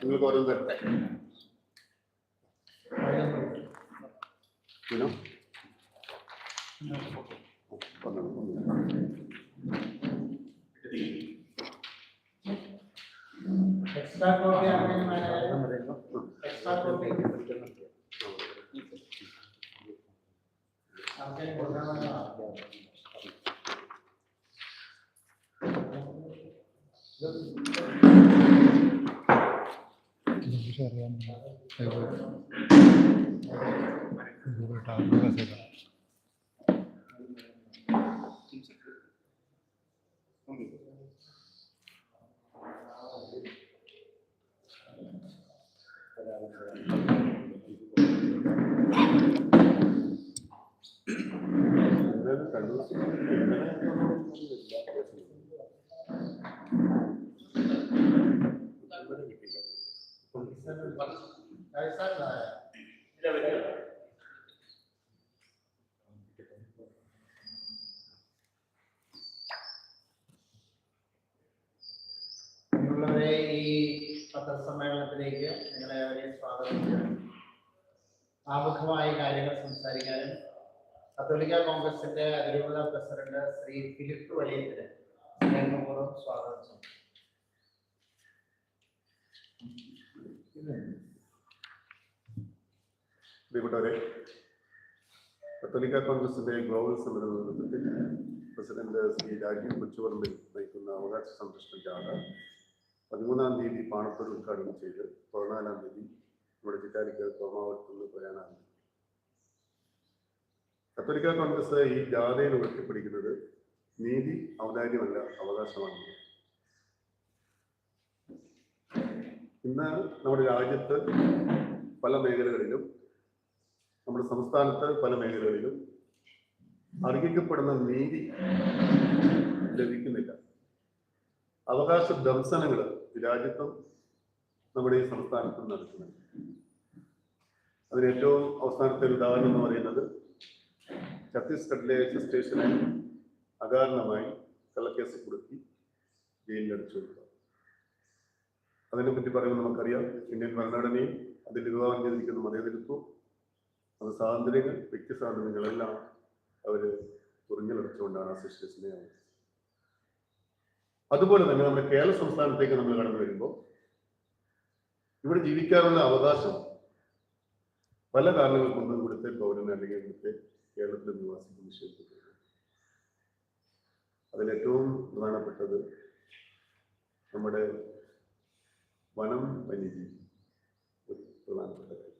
നിങ്ങൾക്ക് ഓരോ തരട്ടെ ഇനോ? Extra Amen Carlos. Tại sao là കത്തോലിക്ക കോൺഗ്രസിന്റെ അതിരൂപത പ്രസിഡന്റ് ശ്രീ ഫിലിപ്പ് വലിയത്തിന് സ്നേഹപൂർവം സ്വാഗതം പ്രിയപ്പെട്ടവരെ കത്തോലിക്ക കോൺഗ്രസിന്റെ ഗ്ലോബൽ സമ്മേളനത്തിൽ പ്രസിഡന്റ് ശ്രീ രാജീവ് കൊച്ചുപറമ്പിൽ നയിക്കുന്ന അവകാശ സംരക്ഷണ പതിമൂന്നാം തീയതി പാണത്തൂർ ഉദ്ഘാടനം ചെയ്ത് പതിനാലാം തീയതി നമ്മുടെ ചിറ്റാരിക്കൽ തോമാവത്ത് നിന്ന് പ്രയാണാണ് കത്തോലിക്ക കോൺഗ്രസ് ഈ ജാഥയിൽ ഉയർത്തിപ്പിടിക്കുന്നത് നീതി ഔദാര്യമല്ല അവകാശമാണ്. ഇന്ന് നമ്മുടെ രാജ്യത്ത് പല മേഖലകളിലും നമ്മുടെ സംസ്ഥാനത്ത് പല മേഖലകളിലും അർഹിക്കപ്പെടുന്ന നീതി ലഭിക്കുന്നില്ല. അവകാശ ദംശനങ്ങൾ രാജ്യത്തും നമ്മുടെ ഈ സംസ്ഥാനത്തും നടക്കുന്നുണ്ട്. അതിന് ഏറ്റവും അവസാനത്തെ ഉദാഹരണം എന്ന് പറയുന്നത് ഛത്തീസ്ഗഡിലെ സ്റ്റേഷനെ അകാരണമായി കള്ളക്കേസ് കൊടുത്തി. ജയിലിലടിച്ചു കൊടുക്കുക അതിനെപ്പറ്റി പറയുമ്പോൾ നമുക്കറിയാം ഇന്ത്യൻ ഭരണഘടനയും അതിൽ വിവാഹം ചെയ്തിരിക്കുന്ന മതേതരത്വം അത് സ്വാതന്ത്ര്യങ്ങൾ വ്യക്തി സ്വാതന്ത്ര്യങ്ങളെല്ലാം അവർ തുറഞ്ഞിലടച്ചുകൊണ്ടാണ് ആ സിസ്റ്റേഴ്സിനെ അതുപോലെ തന്നെ നമ്മുടെ കേരള സംസ്ഥാനത്തേക്ക് നമ്മൾ കടന്നു വരുമ്പോൾ ഇവിടെ ജീവിക്കാനുള്ള അവകാശം പല കാരണങ്ങൾ കൊണ്ട് ഇവിടുത്തെ പൗരന് അല്ലെങ്കിൽ ഇവിടുത്തെ കേരളത്തിലെ നിവാസികൾ നിഷേധിക്കപ്പെട്ടു അതിലേറ്റവും പ്രധാനപ്പെട്ടത് നമ്മുടെ വനം വന്യജീവി. ഒരു പ്രധാനപ്പെട്ട കാര്യം.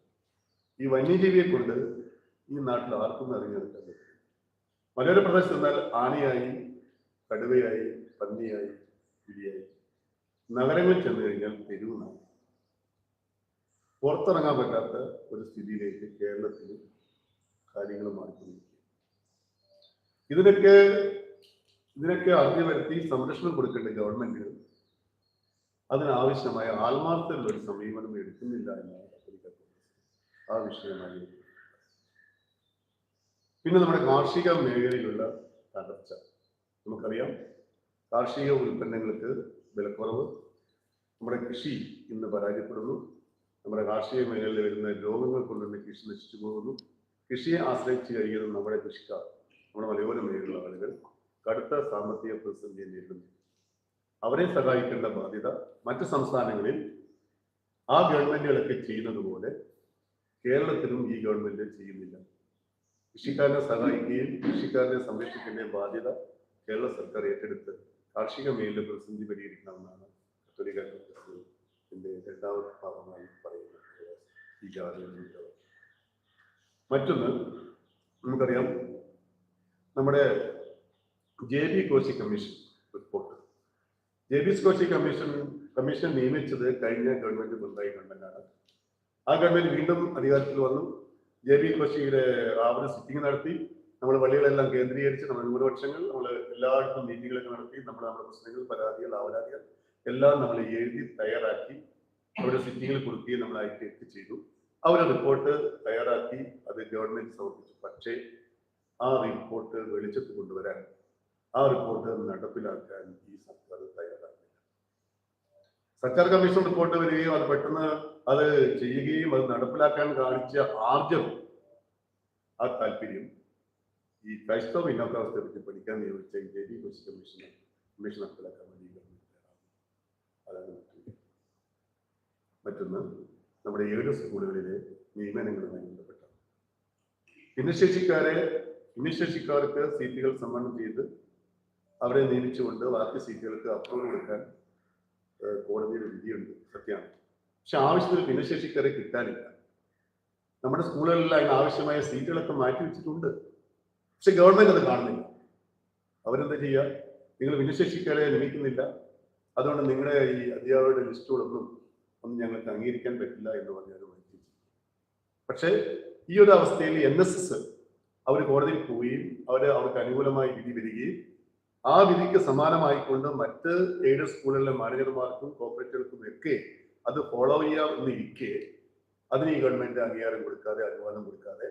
ഈ വന്യജീവിയെ കൊണ്ട് ഈ നാട്ടിൽ ആർക്കും അറിഞ്ഞെടുക്കാൻ പറ്റും മലയോര പ്രദേശത്ത് എന്നാൽ ആനയായി കടുവയായി പന്നിയായി പിടിയായി നഗരങ്ങളിൽ ചെന്ന് കഴിഞ്ഞാൽ തെരുവുനായി പുറത്തിറങ്ങാൻ പറ്റാത്ത ഒരു സ്ഥിതിയിലേക്ക് കേരളത്തിൽ കാര്യങ്ങൾ മാറ്റിയിരിക്കുക ഇതിനൊക്കെ ഇതിനൊക്കെ അറിഞ്ഞു വരുത്തി സംരക്ഷണം കൊടുക്കേണ്ട ഗവൺമെന്റ് അതിനാവശ്യമായ ആത്മാർത്ഥമുള്ള ഒരു സമീപനം എടുക്കുന്നില്ല എന്നാണ് ആ വിഷയമായി പിന്നെ നമ്മുടെ കാർഷിക മേഖലയിലുള്ള തകർച്ച. നമുക്കറിയാം കാർഷിക ഉൽപ്പന്നങ്ങൾക്ക് വിലക്കുറവ് നമ്മുടെ കൃഷി ഇന്ന് പരാജയപ്പെടുന്നു നമ്മുടെ കാർഷിക മേഖലയിൽ വരുന്ന രോഗങ്ങൾ കൊണ്ടുതന്നെ കൃഷി നശിച്ചു പോകുന്നു കൃഷിയെ ആശ്രയിച്ച് കഴിയുന്ന നമ്മുടെ കൃഷിക്കാർ നമ്മുടെ മലയോര മേഖലയിലുള്ള ആളുകൾ കടുത്ത സാമ്പത്തിക പ്രതിസന്ധിയെ നേരിടുന്നു അവരെ സഹായിക്കേണ്ട ബാധ്യത മറ്റ് സംസ്ഥാനങ്ങളിൽ ആ ഗവൺമെന്റുകളൊക്കെ ചെയ്യുന്നത് പോലെ കേരളത്തിലും ഈ ഗവൺമെന്റ് ചെയ്യുന്നില്ല. കൃഷിക്കാരനെ സഹായിക്കുകയും കൃഷിക്കാരനെ സംരക്ഷിക്കേണ്ട ബാധ്യത കേരള സർക്കാർ ഏറ്റെടുത്ത് കാർഷിക മേഖല പ്രതിസന്ധി പരിഹരിക്കണമെന്നാണ് കത്തോലിക്ക കോൺഗ്രസിന്റെ രണ്ടാമത്തെ ഭാഗമായി പറയുന്നത് ഈ ജാതിയുടെ മറ്റൊന്ന് നമുക്കറിയാം നമ്മുടെ J B Koshy commission report. J B Koshy commission commission നിയമിച്ചത് കഴിഞ്ഞ ഗവൺമെന്റ് പിണറായി ഗവൺമെന്റാണ്. ആ ഗവൺമെന്റ് വീണ്ടും അധികാരത്തിൽ വന്നു. ജെ ബി കോശിയുടെ ആവർ സിറ്റിംഗ് നടത്തി. നമ്മൾ വള്ളികളെല്ലാം കേന്ദ്രീകരിച്ച് നമ്മൾ ന്യൂനപക്ഷങ്ങൾ നമ്മൾ എല്ലായിടത്തും മീറ്റിങ്ങുകളൊക്കെ നടത്തി നമ്മൾ നമ്മുടെ പ്രശ്നങ്ങൾ പരാതികൾ ആവലാതികൾ എല്ലാം നമ്മൾ എഴുതി തയ്യാറാക്കി. അവിടെ സിറ്റിങ്ങിൽ കൊടുക്കുകയും നമ്മൾ അയക്കുകയൊക്കെ ചെയ്തു അവർ റിപ്പോർട്ട് തയ്യാറാക്കി അത് ഗവൺമെന്റ് സമർപ്പിച്ചു. പക്ഷേ ആ റിപ്പോർട്ട് വെളിച്ചത്ത് കൊണ്ടുവരാൻ ആ റിപ്പോർട്ട് നടപ്പിലാക്കാൻ ഈ സർക്കാർ തയ്യാറാക്കില്ല സർക്കാർ കമ്മീഷൻ റിപ്പോർട്ട് വരികയും അത് പെട്ടെന്ന് അത് ചെയ്യുകയും അത് നടപ്പിലാക്കാൻ കാണിച്ച ആർജം ആ താല്പര്യം ഈ ക്രൈസ്തവ ഇല്ലാത്തവസ്ഥയെ പറ്റി പഠിക്കാൻ നിയോഗിച്ച ജെഡി കൊച്ചി കമ്മീഷൻ കമ്മീഷൻ നടപ്പിലാക്കാൻ വേണ്ടി ഗവൺമെന്റ് അതാണ് മറ്റൊന്ന് നമ്മുടെ ഏഴ് സ്കൂളുകളിലെ നിയമനങ്ങളുമായി ബന്ധപ്പെട്ട. ഭിന്നശേഷിക്കാരെ ഭിന്നശേഷിക്കാർക്ക് സീറ്റുകൾ സമ്മാനം ചെയ്ത് അവരെ നിയമിച്ചുകൊണ്ട് ബാക്കി സീറ്റുകൾക്ക് അപ്രൂവൽ കൊടുക്കാൻ കോടതിയുടെ വിധിയുണ്ട്. സത്യമാണ്. പക്ഷെ ആവശ്യത്തിന് ഭിന്നശേഷിക്കാരെ കിട്ടാനില്ല. നമ്മുടെ സ്കൂളുകളിൽ അതിന് ആവശ്യമായ സീറ്റുകളൊക്കെ മാറ്റി വെച്ചിട്ടുണ്ട്. പക്ഷെ ഗവൺമെന്റ് അത് കാണുന്നില്ല. അവരെന്താ ചെയ്യുക? നിങ്ങൾ ഭിന്നശേഷിക്കാരെ നിയമിക്കുന്നില്ല. അതുകൊണ്ട് നിങ്ങളുടെ ഈ അധ്യാപകരുടെ ലിസ്റ്റുകളൊന്നും ഒന്നും ഞങ്ങൾക്ക് അംഗീകരിക്കാൻ പറ്റില്ല എന്ന് പറഞ്ഞാൽ മാറ്റി പക്ഷേ ഈ ഒരു അവസ്ഥയിൽ എൻ എസ് എസ് അവർ കോടതിയിൽ പോവുകയും അവർ അവർക്ക് അനുകൂലമായി വിധി വരികയും ആ വിധിക്ക് സമാനമായിക്കൊണ്ട് മറ്റ് എയ്ഡഡ് സ്കൂളുകളിലെ മാനേജർമാർക്കും കോർപ്പറേറ്റുകൾക്കും ഒക്കെ അത് ഫോളോ ചെയ്യാം എന്ന് ഇരിക്കെ അതിന് ഈ ഗവൺമെന്റ് അംഗീകാരം കൊടുക്കാതെ അനുവാദം കൊടുക്കാതെ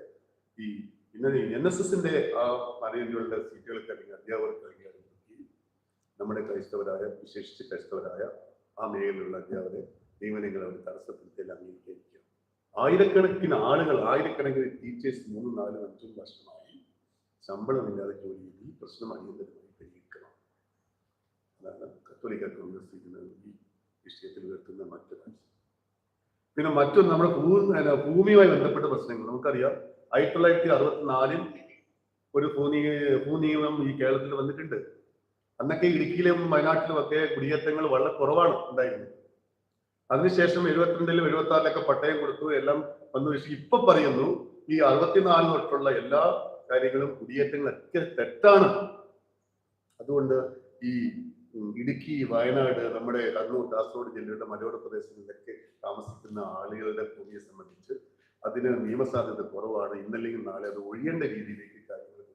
ഈ ഇന്നലെ എൻ എസ് എസിന്റെ ആ മാനേജറുകളുടെ സീറ്റുകൾക്ക് അല്ലെങ്കിൽ അധ്യാപകർക്ക് അംഗീകാരം കൊടുക്കുകയും നമ്മുടെ ക്രൈസ്തവരായ വിശേഷിച്ച് ക്രൈസ്തവരായ ആ മേഖലയിലുള്ള അധ്യാപകരെ നിയമനങ്ങൾ അവർ തടസ്സപ്പെടുത്തിയാൽ അംഗീകരിക്കുക. ആയിരക്കണക്കിന് ആളുകൾ ആയിരക്കണക്കിന് ടീച്ചേഴ്സ് മൂന്നും നാലും അഞ്ചും വർഷമായി ശമ്പളമില്ലാതെ ജോലി ചെയ്ത് ഈ പ്രശ്നം അടിയന്തരമായി പരിഹരിക്കണം. കത്തോലിക്ക കോൺഗ്രസ് ഈ വിഷയത്തിൽ ഉയർത്തുന്ന മറ്റൊരാൾ പിന്നെ മറ്റൊന്ന് നമ്മുടെ ഭൂമിയുമായി ബന്ധപ്പെട്ട പ്രശ്നങ്ങൾ. നമുക്കറിയാം ആയിരത്തി തൊള്ളായിരത്തി അറുപത്തിനാലിൽ ഒരു ഭൂനി ഭൂനിയമം ഈ കേരളത്തിൽ വന്നിട്ടുണ്ട്. അന്നൊക്കെ ഇടുക്കിയിലും വയനാട്ടിലും ഒക്കെ കുടിയേറ്റങ്ങൾ വളരെ കുറവാണ് ഉണ്ടായിരുന്നത്. അതിനുശേഷം എഴുപത്തിരണ്ടിലും എഴുപത്തി ആറിലൊക്കെ പട്ടയം കൊടുത്തു. എല്ലാം വന്നു പക്ഷേ ഇപ്പൊ പറയുന്നു ഈ അറുപത്തിനാല് തൊട്ടുള്ള എല്ലാ കാര്യങ്ങളും കുടിയേറ്റങ്ങളൊക്കെ തെറ്റാണ്. അതുകൊണ്ട് ഈ ഇടുക്കി വയനാട് നമ്മുടെ കണ്ണൂർ കാസർഗോഡ് ജില്ലയുടെ മലയോര പ്രദേശങ്ങളിലൊക്കെ താമസിക്കുന്ന ആളുകളുടെ ഭൂമിയെ സംബന്ധിച്ച് അതിന് നിയമസാധ്യത കുറവാണ്. ഇന്നല്ലെങ്കിൽ നാളെ അത് ഒഴിയേണ്ട രീതിയിലേക്ക് കാര്യങ്ങൾ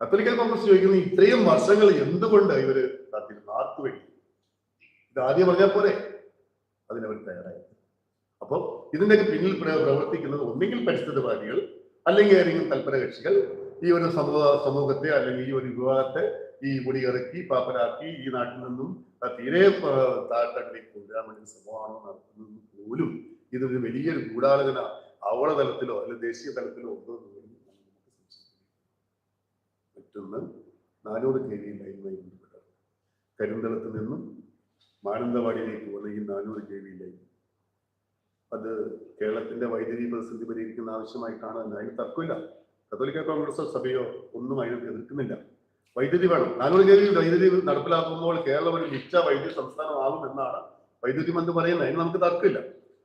കത്തോലിക്കൽ കോൺഗ്രസ് ചോദിക്കുന്നു ഇത്രയും വർഷങ്ങൾ എന്തുകൊണ്ട് ഇവർ കാത്തിരുന്നു? ആർക്ക് വേണ്ടി? ഇത് ആദ്യം പറഞ്ഞ പോരെ. അതിനവർ തയ്യാറായി. അപ്പോൾ ഇതിന്റെയൊക്കെ പിന്നിൽ പ്ര- പ്രവർത്തിക്കുന്നത് ഒന്നെങ്കിൽ പരിസ്ഥിതിവാദികൾ അല്ലെങ്കിൽ ഏതെങ്കിലും തൽപര കക്ഷികൾ ഈ ഒരു സമൂഹ സമൂഹത്തെ അല്ലെങ്കിൽ ഈ ഒരു വിഭാഗത്തെ ഈ മുടിയിറക്കി പാപ്പരാക്കി ഈ നാട്ടിൽ നിന്നും തീരെ താഴ്ത്തട്ടിലേക്ക് കൊണ്ടുവരാൻ വേണ്ടി ശ്രമമാണോ നടത്തുന്നത് പോലും ഇതൊരു വലിയൊരു ഗൂഢാലോചന ആഗോളതലത്തിലോ അല്ലെങ്കിൽ ദേശീയ തലത്തിലോ ഉണ്ടോ എന്ന്. മറ്റൊന്ന് നാനൂറ് കെ വി ലൈനുമായി ബന്ധപ്പെട്ട കരിന്തളത്ത് നിന്നും മാനന്തവാടിയിലേക്ക് അല്ലെങ്കിൽ നാനൂറ് കെ വി ലൈൻ അത് കേരളത്തിന്റെ വൈദ്യുതി പ്രതിസന്ധി പരിഹരിക്കുന്ന ആവശ്യമായിട്ടാണ് അതിന് തർക്കമില്ല. കത്തോലിക്ക കോൺഗ്രസോ സഭയോ ഒന്നും അതിനെ എതിർക്കുന്നില്ല. വൈദ്യുതി വേണം. നാനൂറ് കെ വി വൈദ്യുതി നടപ്പിലാക്കുമ്പോൾ കേരളം ഒരു മിച്ച വൈദ്യുതി സംസ്ഥാനമാകും എന്നാണ് വൈദ്യുതി മന്ത്രി പറയുന്നത്. അതിന് നമുക്ക് തർക്കമില്ല.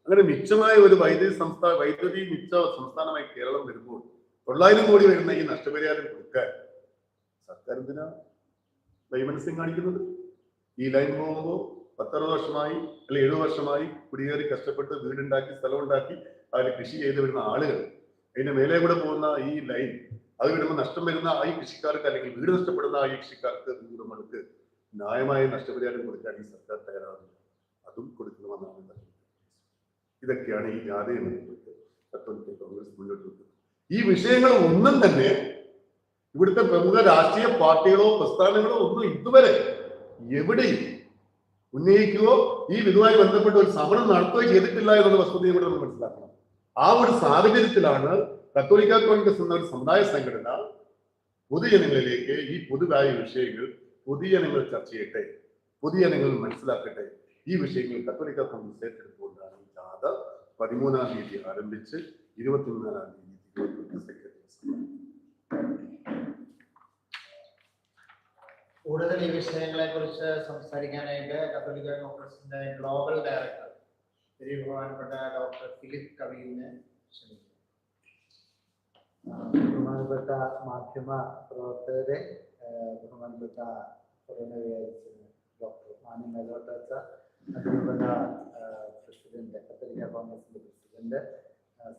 അങ്ങനെ മിച്ചമായ ഒരു വൈദ്യുതി സംസ്ഥാന വൈദ്യുതി മിച്ച സംസ്ഥാനമായി കേരളം വരുമ്പോൾ തൊള്ളായിരം കോടി വരുന്ന ഈ നഷ്ടപരിഹാരം കൊടുക്കാൻ സർക്കാർ എന്തിനാ വൈമനസ്യം കാണിക്കുന്നത്? ഈ ലൈൻ പോകുമ്പോൾ പത്തറുപത് വർഷമായി അല്ലെ എഴുപത് വർഷമായി കുടിയേറി കഷ്ടപ്പെട്ട് വീടുണ്ടാക്കി സ്ഥലമുണ്ടാക്കി അതിൽ കൃഷി ചെയ്ത് വരുന്ന ആളുകൾ. അതിന്റെ മേലെ കൂടെ പോകുന്ന ഈ ലൈൻ അത് വിടുമ്പോൾ നഷ്ടം വരുന്ന ആ ഈ കൃഷിക്കാർക്ക് അല്ലെങ്കിൽ വീട് നഷ്ടപ്പെടുന്ന ആ ഈ കൃഷിക്കാർക്ക് വീടുകൾക്ക് ന്യായമായ നഷ്ടപരിഹാരം കൊടുക്കാൻ ഈ സർക്കാർ തയ്യാറാകുന്നു അതും കൊടുക്കണമെന്നാണ് ഇതൊക്കെയാണ് ഈ ജാതി കോൺഗ്രസ് മുന്നോട്ട് വെക്കുന്നത്. ഈ വിഷയങ്ങൾ ഒന്നും തന്നെ ഇവിടുത്തെ പ്രമുഖ രാഷ്ട്രീയ പാർട്ടികളോ പ്രസ്ഥാനങ്ങളോ ഒന്നും ഇതുവരെ എവിടെയും ഉന്നയിക്കുകയോ ഈ ഇതുമായി ബന്ധപ്പെട്ട ഒരു സമരം നടത്തുകയോ ചെയ്തിട്ടില്ല എന്നുള്ള വസ്തുതയും കൂടെ നമ്മൾ മനസ്സിലാക്കണം. ആ ഒരു സാഹചര്യത്തിലാണ് കത്തോലിക്ക കോൺഗ്രസ് എന്ന ഒരു സമുദായ സംഘടന പൊതുജനങ്ങളിലേക്ക് ഈ പൊതുവായ വിഷയങ്ങൾ പൊതുജനങ്ങൾ ചർച്ച ചെയ്യട്ടെ പൊതുജനങ്ങൾ മനസ്സിലാക്കട്ടെ. ഈ വിഷയങ്ങൾ കത്തോലിക്ക കോൺഗ്രസ് ഏറ്റെടുത്തുകൊണ്ടാണ് ഈ ജാഥ പതിമൂന്നാം തീയതി ആരംഭിച്ച് ഇരുപത്തിമൂന്നാം തീയതി കൂടുതൽ ഈ വിഷയങ്ങളെ കുറിച്ച് സംസാരിക്കാനായിട്ട് കത്തോലിക്ക കോൺഗ്രസിന്റെ ഗ്ലോബൽ ഡയറക്ടർ ശ്രീ ബഹുമാനപ്പെട്ട ഡോക്ടർ ഫിലിപ്പ് കവിലിനെ ക്ഷണിക്കുന്നു. ബഹുമാനപ്പെട്ട മാധ്യമ പ്രവർത്തകരെ ബഹുമാനപ്പെട്ട ഡോക്ടർ മാണി മേലോട്ടച്ച അതിരൂപത പ്രസിഡന്റ് കത്തോലിക്ക കോൺഗ്രസിന്റെ പ്രസിഡന്റ്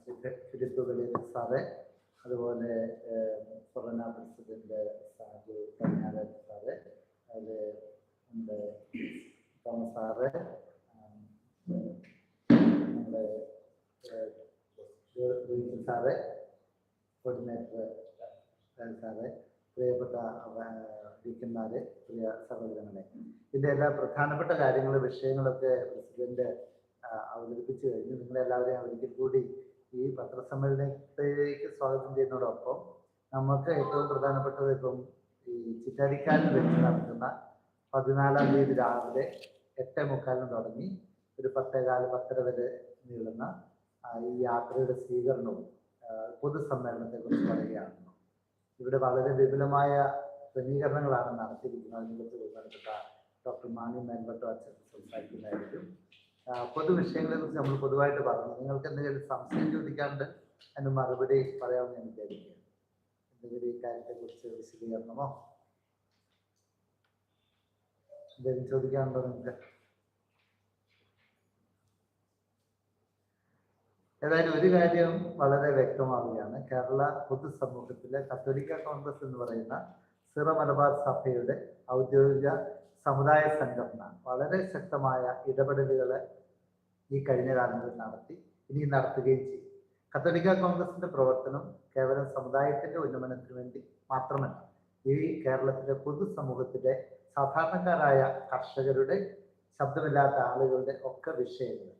ശ്രീ ഫിലിപ്പ് വലിയ സാറ് അതുപോലെ കൊറോണ പ്രസിഡന്റ് സാജു കന്യാരൻ സാറ് അത് നമ്മുടെ തോമസ് സാറ് നമ്മുടെ സാറ് കോർഡിനേറ്റർ സാറ് പ്രിയപ്പെട്ട ഇരിക്കുന്നവരെ പ്രിയ സഹോദരങ്ങളെ. ഇതിന്റെ എല്ലാ പ്രധാനപ്പെട്ട കാര്യങ്ങളും വിഷയങ്ങളൊക്കെ പ്രസിഡന്റ് അവതരിപ്പിച്ചു കഴിഞ്ഞു. നിങ്ങളെല്ലാവരെയും ഒരിക്കൽ കൂടി ഈ പത്രസമ്മേളനത്തിലേക്ക് സ്വാഗതം ചെയ്യുന്നതോടൊപ്പം നമുക്ക് ഏറ്റവും പ്രധാനപ്പെട്ടത് ഇപ്പം ഈ ചിറ്റാരിക്കാലിൽ വെച്ച് നടക്കുന്ന പതിനാലാം തീയതി രാവിലെ എട്ടേ മുക്കാലിന് തുടങ്ങി ഒരു പത്തേകാൽ പത്തര വരെ നീളുന്ന ഈ യാത്രയുടെ സ്വീകരണവും പൊതുസമ്മേളനത്തെ കുറിച്ച് പറയുകയാണ് ഇവിടെ വളരെ വിപുലമായ ക്രമീകരണങ്ങളാണ് നടത്തിയിരിക്കുന്നത്. അതിനെക്കുറിച്ച് ബഹുമാനപ്പെട്ട ഡോക്ടർ മാണി മേൽവട്ടോ അച്ഛൻ സംസാരിക്കുന്നതായിരിക്കും. ആ, പൊതുവിഷയങ്ങളെ കുറിച്ച് നമ്മൾ പൊതുവായിട്ട് പറഞ്ഞു. നിങ്ങൾക്ക് എന്തെങ്കിലും സംശയം ചോദിക്കാണ്ട് അതിന് മറുപടി പറയാമെന്ന് ഞാൻ വിചാരിക്കുകയാണ്. എന്തെങ്കിലും ഈ കാര്യത്തെക്കുറിച്ച് വിശദീകരണമോ? എന്തെങ്കിലും ചോദിക്കാനുണ്ടോ നിങ്ങൾക്ക്? ഏതായാലും ഒരു കാര്യം വളരെ വ്യക്തമാവുകയാണ്. കേരള പൊതുസമൂഹത്തിലെ കത്തോലിക്ക കോൺഗ്രസ് എന്ന് പറയുന്ന സിറ മലബാർ സഭയുടെ ഔദ്യോഗിക സമുദായ സംഘടന വളരെ ശക്തമായ ഇടപെടലുകൾ ഈ കഴിഞ്ഞ കാലങ്ങളിൽ നടത്തി ഇനി നടത്തുകയും ചെയ്യും. കത്തോലിക്ക കോൺഗ്രസിന്റെ പ്രവർത്തനം കേവലം സമുദായത്തിന്റെ ഉന്നമനത്തിന് വേണ്ടി മാത്രമല്ല ഈ കേരളത്തിലെ പൊതുസമൂഹത്തിലെ സാധാരണക്കാരായ കർഷകരുടെ ശബ്ദമില്ലാത്ത ആളുകളുടെ ഒക്കെ വിഷയങ്ങൾ